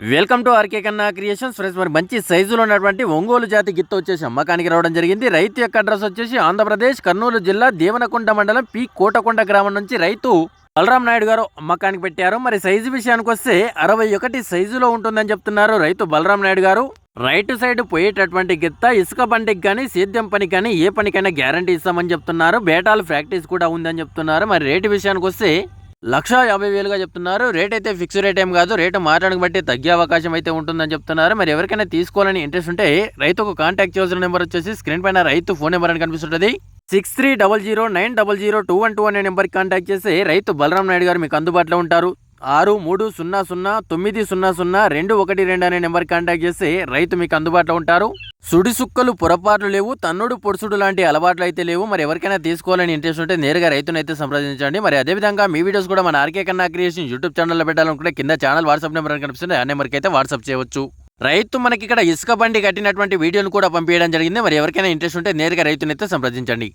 Welcome to RK Kanna creations friends మరి మంచి సైజులో ఉన్నటువంటి ఒంగోలు జాతి గిత్త వచ్చేసి అమ్మకానికి రావడం జరిగింది. రైతు యొక్క అడ్రస్ వచ్చేసి ఆంధ్రప్రదేశ్ కర్నూలు జిల్లా దేవనకొండ మండలం పి. కోటకొండ గ్రామం నుంచి రైతు బలరాం నాయుడు గారు అమ్మకానికి పెట్టారు. మరి సైజు విషయానికి వస్తే అరవై ఒకటి సైజులో ఉంటుందని చెప్తున్నారు రైతు బలరాం నాయుడు గారు. రైట్ సైడ్ పోయేటటువంటి గిత్త ఇసుక బండికి కానీ సేద్యం పనికి కానీ ఏ పనికైనా గ్యారంటీ ఇస్తామని చెప్తున్నారు. బేటాలు ప్రాక్టీస్ కూడా ఉందని చెప్తున్నారు. మరి రేటు విషయానికి వస్తే లక్ష యాభై వేలుగా చెప్తున్నారు. రేట్ అయితే ఫిక్స్ రేట్ ఏం కాదు. రేటు మారడానికి బట్టి తగ్గే అవకాశం అయితే ఉంటుందని చెప్తున్నారు. మరి ఎవరికైనా తీసుకోవాలని ఇంట్రెస్ట్ ఉంటే రైతుకు కాంటాక్ట్ చేయాల్సిన నెంబర్ వచ్చేసి స్క్రీన్ పైన రైతు ఫోన్ నెంబర్ అని కనిపిస్తుంటుంది. Six three double zero nine double zero two one two అనే నెంబర్కి కాంటాక్ట్ చేసి రైతు బలరాం నాయుడు గారు మీకు అందుబాటులో ఉంటారు. ఆరు మూడు సున్నా సున్నా తొమ్మిది సున్నా సున్నా రెండు ఒకటి రెండు అనే నెంబర్కి కాంటాక్ట్ చేస్తే రైతు మీకు అందుబాటులో ఉంటారు. సుడిసుక్కలు పొరపాట్లు లేవు తన్నుడు పొడుసుడు లాంటి అలవాట్లు అయితే లేవు. మరి ఎవరికైనా తీసుకోవాలని ఇంట్రెస్ట్ ఉంటే నేరుగా రైతునైతే సంప్రదించండి. మరి అదేవిధంగా మీ వీడియోస్ కూడా మన ఆర్కే కన్నా క్రియేషన్ యూట్యూబ్ ఛానల్లో పెట్టాలనుకుంటే కింద ఛానల్ వాట్సాప్ నెంబర్ కనిపిస్తుంది. ఆ నెంబర్కి అయితే వాట్సాప్ చేయవచ్చు. రైతు మనకి ఇక్కడ ఇసుక బండి కట్టినటువంటి వీడియోను కూడా పంపించడం జరిగింది. మరి ఎవరికైనా ఇంట్రెస్ట్ ఉంటే నేరుగా రైతునైతే సంప్రదించండి.